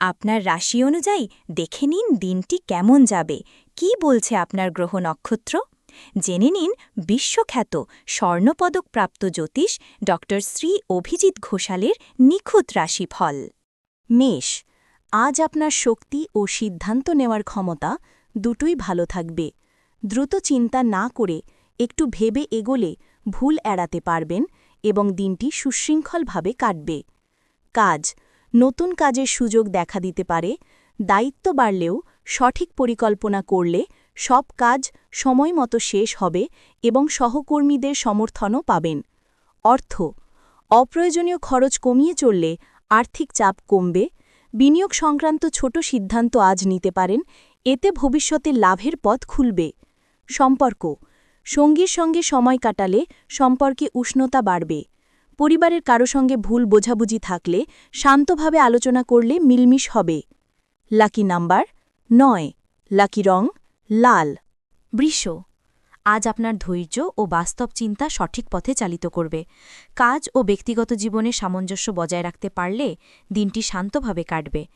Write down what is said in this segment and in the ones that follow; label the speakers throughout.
Speaker 1: আপনার রাশি অনুযায়ী দেখে নিন দিনটি কেমন যাবে। কি বলছে আপনার গ্রহ নক্ষত্র? জেনে নিন বিশ্বখ্যাত স্বর্ণপদকপ্রাপ্ত জ্যোতিষ ড শ্রী অভিজিৎ ঘোষালের নিখুঁত রাশিফল। মেষ, আজ আপনার শক্তি ও সিদ্ধান্ত নেওয়ার ক্ষমতা দুটোই ভালো থাকবে। দ্রুত চিন্তা না করে একটু ভেবে এগোলে ভুল এড়াতে পারবেন এবং দিনটি সুশৃঙ্খলভাবে কাটবে। কাজ নতুন কাজের সুযোগ দেখা দিতে পারে, দায়িত্ব বাড়লেও সঠিক পরিকল্পনা করলে সব কাজ সময়মতো শেষ হবে এবং সহকর্মীদের সমর্থনও পাবেন। অর্থ, অপ্রয়োজনীয় খরচ কমিয়ে চললে আর্থিক চাপ কমবে, বিনিয়োগ সংক্রান্ত ছোট সিদ্ধান্ত আজ নিতে পারেন, এতে ভবিষ্যতে লাভের পথ খুলবে। সম্পর্ক, সঙ্গীর সঙ্গে সময় কাটালে সম্পর্কে উষ্ণতা বাড়বে। পরিবারের কারও সঙ্গে ভুল বোঝাবুঝি থাকলে শান্তভাবে আলোচনা করলে মিলমিশ হবে। লাকি নাম্বার নয়। লাকি রং লাল। বৃষ, আজ আপনার ধৈর্য ও বাস্তব চিন্তা সঠিক পথে চালিত করবে। কাজ ও ব্যক্তিগত জীবনে সামঞ্জস্য বজায় রাখতে পারলে দিনটি শান্তভাবে কাটবে।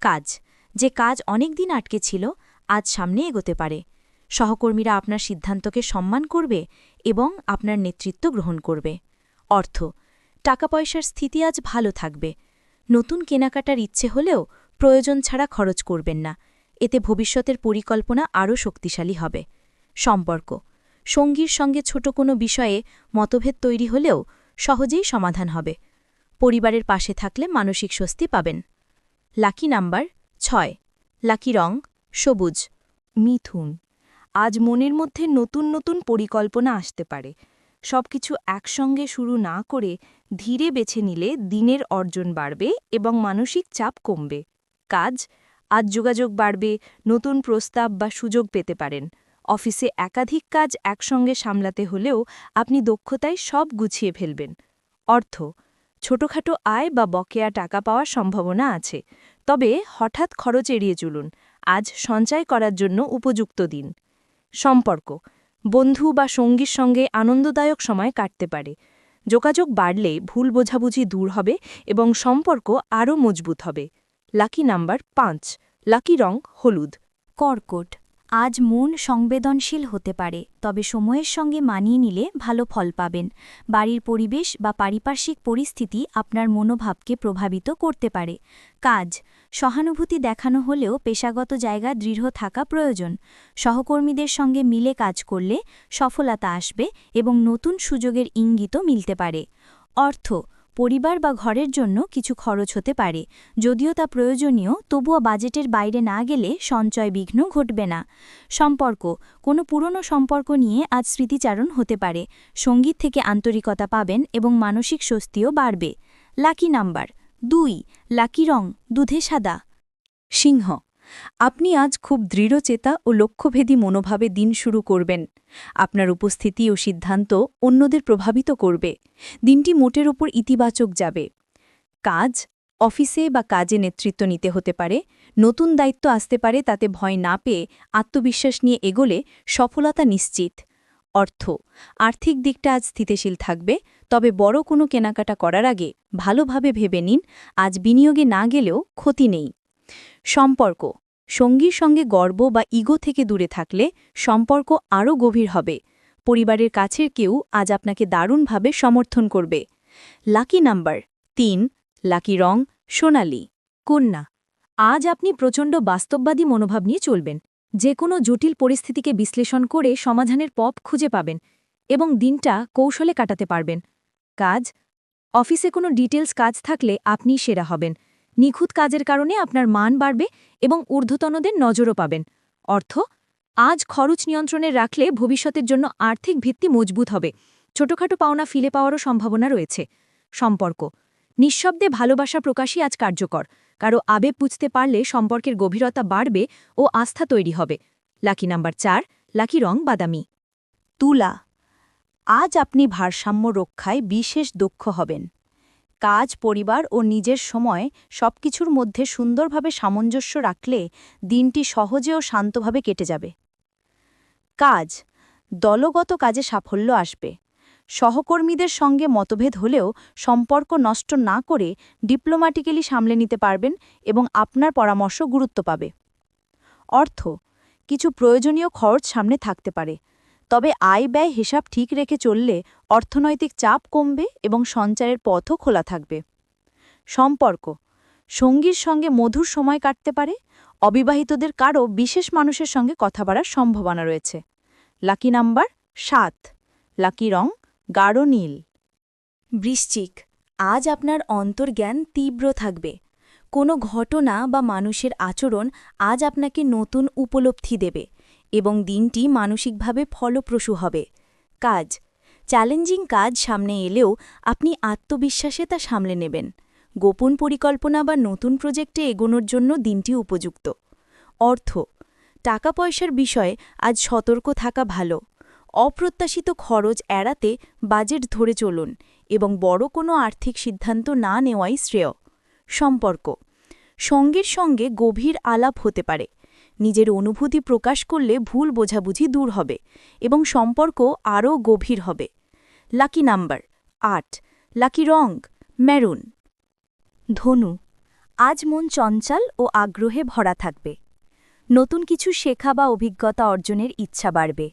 Speaker 1: কাজ, যে কাজ অনেক দিন আটকে ছিল, আজ সামনে এগোতে পারে। সহকর্মীরা আপনার সিদ্ধান্তকে সম্মান করবে এবং আপনার নেতৃত্ব গ্রহণ করবে। অর্থ টাকা পয়সার স্থিতি আজ ভালো থাকবে। নতুন কেনাকাটার ইচ্ছে হলেও প্রয়োজন ছাড়া খরচ করবেন না। এতে ভবিষ্যতের পরিকল্পনা আরও শক্তিশালী হবে। সম্পর্ক। সঙ্গীর সঙ্গে ছোট কোনো বিষয়ে মতভেদ তৈরি হলেও সহজেই সমাধান হবে। পরিবারের পাশে থাকলে মানসিক স্বস্তি পাবেন। লাকি নাম্বার ছয়। লাকি রং, সবুজ, মিথুন। আজ মনের মধ্যে নতুন নতুন পরিকল্পনা আসতে পারে। সবকিছু একসঙ্গে শুরু না করে ধীরে বেছে নিলে দিনের অর্জন বাড়বে এবং মানসিক চাপ কমবে। কাজ, আজ যোগাযোগ বাড়বে, নতুন প্রস্তাব বা সুযোগ পেতে পারেন। অফিসে একাধিক কাজ একসঙ্গে সামলাতে হলেও আপনি দক্ষতায় সব গুছিয়ে ফেলবেন। অর্থ, ছোটখাটো আয় বা বকেয়া টাকা পাওয়ার সম্ভাবনা আছে। তবে হঠাৎ খরচ এড়িয়ে চলুন। আজ সঞ্চয় করার জন্য উপযুক্ত দিন। সম্পর্ক বন্ধু বা সঙ্গীর সঙ্গে আনন্দদায়ক সময় কাটতে পারে। যোগাযোগ বাড়লে ভুল বোঝাবুঝি দূর হবে এবং সম্পর্ক আরও মজবুত হবে। লাকি নাম্বার পাঁচ, লাকি রং হলুদ। কর্কট। আজ মন সংবেদনশীল হতে পারে, তবে সময়ের সঙ্গে মানিয়ে নিলে ভালো ফল পাবেন। বাড়ির পরিবেশ বা পারিপার্শ্বিক পরিস্থিতি আপনার মনোভাবকে প্রভাবিত করতে পারে। কাজ, সহানুভূতি দেখানো হলেও পেশাগত জায়গা দৃঢ় থাকা প্রয়োজন। সহকর্মীদের সঙ্গে মিলে কাজ করলে সফলতা আসবে এবং নতুন সুযোগের ইঙ্গিতও মিলতে পারে। অর্থ পরিবার বা ঘরের জন্য কিছু খরচ হতে পারে। যদিও তা প্রয়োজনীয়, তবুও বাজেটের বাইরে না গেলে সঞ্চয় বিঘ্ন ঘটবে না। সম্পর্ক, কোনো পুরনো সম্পর্ক নিয়ে আজ স্মৃতিচারণ হতে পারে। সংগীত থেকে আন্তরিকতা পাবেন এবং মানসিক স্বস্তিও বাড়বে। লাকি নাম্বার, দুই, লাকি রং, দুধে সাদা। সিংহ আপনি আজ খুব দৃঢ়চেতা ও লক্ষ্যভেদী মনোভাবে দিন শুরু করবেন। আপনার উপস্থিতি ও সিদ্ধান্ত অন্যদের প্রভাবিত করবে। দিনটি মোটের ওপর ইতিবাচক যাবে। কাজ, অফিসে বা কাজে নেতৃত্ব নিতে হতে পারে। নতুন দায়িত্ব আসতে পারে তাতে ভয় না পেয়ে আত্মবিশ্বাস নিয়ে এগোলে সফলতা নিশ্চিত। অর্থ, আর্থিক দিকটা আজ স্থিতিশীল থাকবে, তবে বড় কোনো কেনাকাটা করার আগে ভালোভাবে ভেবে নিন, আজ বিনিয়োগে না গেলেও ক্ষতি নেই। সম্পর্ক। সঙ্গীর সঙ্গে গর্ব বা ইগো থেকে দূরে থাকলে সম্পর্ক আরও গভীর হবে। পরিবারের কাছের কেউ আজ আপনাকে দারুণভাবে সমর্থন করবে। লাকি নাম্বার তিন, লাকি রং, সোনালি। কন্যা, আজ আপনি প্রচণ্ড বাস্তববাদী মনোভাব নিয়ে চলবেন। যে কোনো জটিল পরিস্থিতিকে বিশ্লেষণ করে সমাধানের পপ খুঁজে পাবেন এবং দিনটা কৌশলে কাটাতে পারবেন। কাজ, অফিসে কোনো ডিটেলস কাজ থাকলে আপনি সেরা হবেন। নিখুঁত কাজের কারণে আপনার মান বাড়বে এবং ঊর্ধ্বতনদের নজরও পাবেন। অর্থ, আজ খরচ নিয়ন্ত্রণে রাখলে ভবিষ্যতের জন্য আর্থিক ভিত্তি মজবুত হবে। ছোটখাটো পাওনা ফিলে পাওয়ারও সম্ভাবনা রয়েছে। সম্পর্ক, নিঃশব্দে ভালোবাসা প্রকাশই আজ কার্যকর। কারও আবেগ বুঝতে পারলে সম্পর্কের গভীরতা বাড়বে ও আস্থা তৈরি হবে। লাকি নাম্বার চার, লাকি রং বাদামি। তুলা, আজ আপনি ভারসাম্য রক্ষায় বিশেষ দক্ষ হবেন। কাজ, পরিবার ও নিজের সময় সবকিছুর মধ্যে সুন্দরভাবে সামঞ্জস্য রাখলে দিনটি সহজে ও শান্তভাবে কেটে যাবে। কাজ, দলগত কাজে সাফল্য আসবে। সহকর্মীদের সঙ্গে মতভেদ হলেও সম্পর্ক নষ্ট না করে ডিপ্লোম্যাটিক্যালি সামলে নিতে পারবেন এবং আপনার পরামর্শ গুরুত্ব পাবে। অর্থ, কিছু প্রয়োজনীয় খরচ সামনে থাকতে পারে। তবে আয় ব্যয় হিসাব ঠিক রেখে চললে অর্থনৈতিক চাপ কমবে এবং সঞ্চারের পথও খোলা থাকবে। সম্পর্ক। সঙ্গীর সঙ্গে মধুর সময় কাটতে পারে। অবিবাহিতদের কারও বিশেষ মানুষের সঙ্গে কথা বলার সম্ভাবনা রয়েছে। লাকি নাম্বার সাত। লাকি রং গাঢ় নীল। বৃশ্চিক। আজ আপনার অন্তর্জ্ঞান তীব্র থাকবে। কোনো ঘটনা বা মানুষের আচরণ আজ আপনাকে নতুন উপলব্ধি দেবে। এবং দিনটি মানসিকভাবে ফলপ্রসূ হবে। কাজ। চ্যালেঞ্জিং কাজ সামনে এলেও আপনি আত্মবিশ্বাসে তা সামলে নেবেন। গোপন পরিকল্পনা বা নতুন প্রজেক্টে এগোনোর জন্য দিনটি উপযুক্ত। অর্থ। টাকা পয়সার বিষয়ে আজ সতর্ক থাকা ভালো। অপ্রত্যাশিত খরচ এড়াতে বাজেট ধরে চলুন এবং বড় কোনো আর্থিক সিদ্ধান্ত না নেওয়াই শ্রেয়। সম্পর্ক। সঙ্গের সঙ্গে গভীর আলাপ হতে পারে। নিজের অনুভূতি প্রকাশ করলে ভুল বোঝাবুঝি দূর হবে এবং সম্পর্ক আরও গভীর হবে। লাকি নাম্বার আট। লাকি রং মেরুন ধনু, আজ মন চঞ্চল ও আগ্রহে ভরা থাকবে। নতুন কিছু শেখা বা অভিজ্ঞতা অর্জনের ইচ্ছা বাড়বে,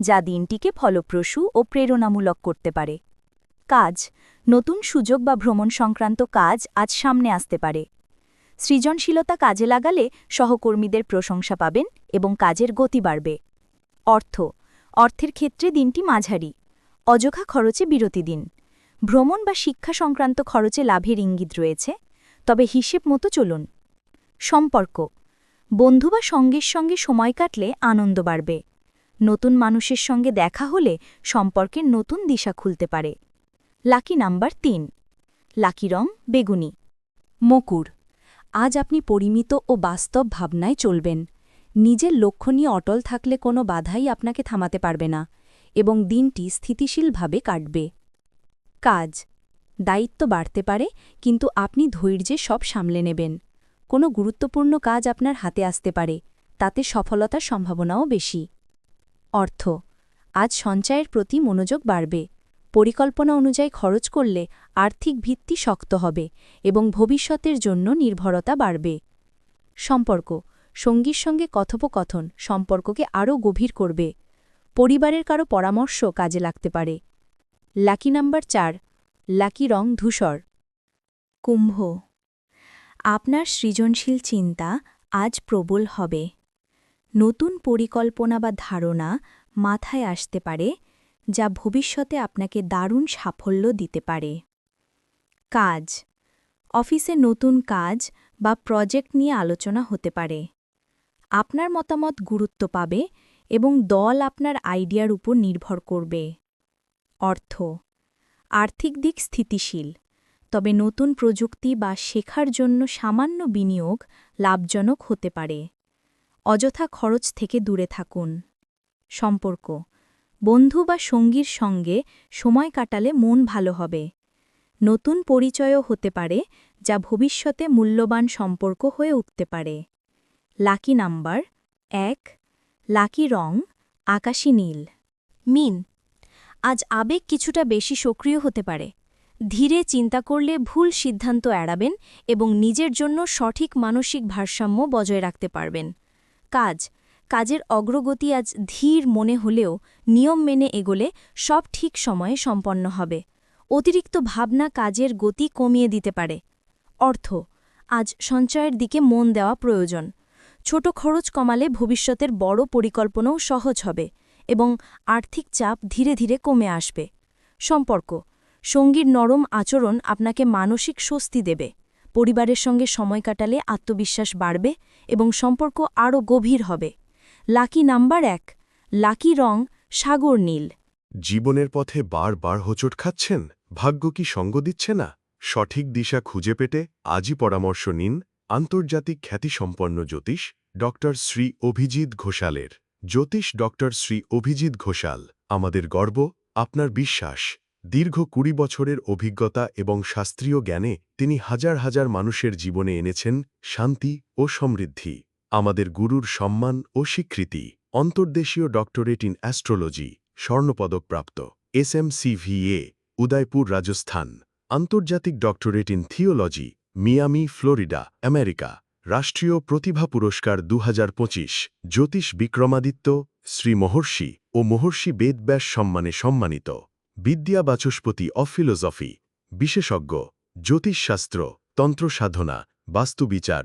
Speaker 1: যা দিনটিকে ফলপ্রসূ ও প্রেরণামূলক করতে পারে। কাজ, নতুন সুযোগ বা ভ্রমণ সংক্রান্ত কাজ আজ সামনে আসতে পারে। সৃজনশীলতা কাজে লাগালে সহকর্মীদের প্রশংসা পাবেন এবং কাজের গতি বাড়বে। অর্থ, অর্থের ক্ষেত্রে দিনটি মাঝারি। অযথা খরচে বিরতি দিন। ভ্রমণ বা শিক্ষা সংক্রান্ত খরচে লাভের ইঙ্গিত রয়েছে, তবে হিসেব মতো চলুন। সম্পর্ক, বন্ধু বা সঙ্গের সঙ্গে সময় কাটলে আনন্দ বাড়বে। নতুন মানুষের সঙ্গে দেখা হলে সম্পর্কের নতুন দিশা খুলতে পারে। লাকি নাম্বার তিন। লাকি রং, বেগুনি। মকুর আজ আপনি পরিমিত ও বাস্তব ভাবনায় চলবেন। নিজের লক্ষ্য নিয়ে অটল থাকলে কোনো বাধাই আপনাকে থামাতে পারবে না এবং দিনটি স্থিতিশীলভাবে কাটবে। কাজ। দায়িত্ব বাড়তে পারে, কিন্তু আপনি ধৈর্যে সব সামলে নেবেন। কোনো গুরুত্বপূর্ণ কাজ আপনার হাতে আসতে পারে, তাতে সফলতার সম্ভাবনাও বেশি। অর্থ। আজ সঞ্চয়ের প্রতি মনোযোগ বাড়বে। পরিকল্পনা অনুযায়ী খরচ করলে আর্থিক ভিত্তি শক্ত হবে এবং ভবিষ্যতের জন্য নির্ভরতা বাড়বে। সম্পর্ক সঙ্গীর সঙ্গে কথোপকথন সম্পর্ককে আরও গভীর করবে। পরিবারের কারও পরামর্শ কাজে লাগতে পারে। লাকি নাম্বার চার লাকি রং ধূসর। কুম্ভ আপনার সৃজনশীল চিন্তা আজ প্রবল হবে। নতুন পরিকল্পনা বা ধারণা মাথায় আসতে পারে যা ভবিষ্যতে আপনাকে দারুণ সাফল্য দিতে পারে। কাজ। অফিসে নতুন কাজ বা প্রজেক্ট নিয়ে আলোচনা হতে পারে। আপনার মতামত গুরুত্ব পাবে এবং দল আপনার আইডিয়ার উপর নির্ভর করবে। অর্থ। আর্থিক দিক স্থিতিশীল, তবে নতুন প্রযুক্তি বা শেখার জন্য সামান্য বিনিয়োগ লাভজনক হতে পারে। অযথা খরচ থেকে দূরে থাকুন। সম্পর্ক। বন্ধু বা সঙ্গীর সঙ্গে সময় কাটালে মন ভালো হবে। নতুন পরিচয়ও হতে পারে, যা ভবিষ্যতে মূল্যবান সম্পর্ক হয়ে উঠতে পারে। লাকি নাম্বার এক, লাকি রং আকাশী নীল। মিন, আজ আবেগ কিছুটা বেশি সক্রিয় হতে পারে। ধীরে চিন্তা করলে ভুল সিদ্ধান্ত এড়াবেন এবং নিজের জন্য সঠিক মানসিক ভারসাম্য বজায় রাখতে পারবেন। কাজ কাজের অগ্রগতি আজ ধীর মনে হলেও নিয়ম মেনে এগোলে সব ঠিক সময়ে সম্পন্ন হবে। অতিরিক্ত ভাবনা কাজের গতি কমিয়ে দিতে পারে। অর্থ, আজ সঞ্চয়ের দিকে মন দেওয়া প্রয়োজন। ছোট খরচ কমালে ভবিষ্যতের বড় পরিকল্পনাও সহজ হবে এবং আর্থিক চাপ ধীরে ধীরে কমে আসবে। সম্পর্ক, সঙ্গীর নরম আচরণ আপনাকে মানসিক স্বস্তি দেবে। পরিবারের সঙ্গে সময় কাটালে আত্মবিশ্বাস বাড়বে এবং সম্পর্ক আরও গভীর হবে। লাকি নাম্বার এক, লাকি রং, সাগর নীল।
Speaker 2: জীবনের পথে বারবার হোঁচট খাচ্ছেন? ভাগ্য কি সঙ্গ দিচ্ছে না? সঠিক দিশা খুঁজে পেতে আজই পরামর্শ নিন আন্তর্জাতিক খ্যাতিসম্পন্ন জ্যোতিষ ডক্টর শ্রী অভিজিৎ ঘোষালের। জ্যোতিষ ডক্টর শ্রী অভিজিৎ ঘোষাল, আমাদের গর্ব, আপনার বিশ্বাস। দীর্ঘ কুড়ি বছরের অভিজ্ঞতা এবং শাস্ত্রীয় জ্ঞানে তিনি হাজার হাজার মানুষের জীবনে এনেছেন শান্তি ও সমৃদ্ধি। আমাদের গুরুর সম্মান ও স্বীকৃতি। অন্তর্দেশীয় ডক্টরেট ইন অ্যাস্ট্রোলজি, স্বর্ণপদকপ্রাপ্ত, এস এসএমসিভিএ উদয়পুর, রাজস্থান। আন্তর্জাতিক doctorate in theology, Miami, Florida, America. রাষ্ট্রীয় প্রতিভা পুরস্কার দু জ্যোতিষ বিক্রমাদিত্য, শ্রী মহর্ষি ও মহর্ষি বেদব্যাস সম্মানে সম্মানিত। বিদ্যা বাচস্পতি অফ ফিলোজফি বিশেষজ্ঞ, জ্যোতিষশাস্ত্র, তন্ত্রসাধনা, বাস্তুবিচার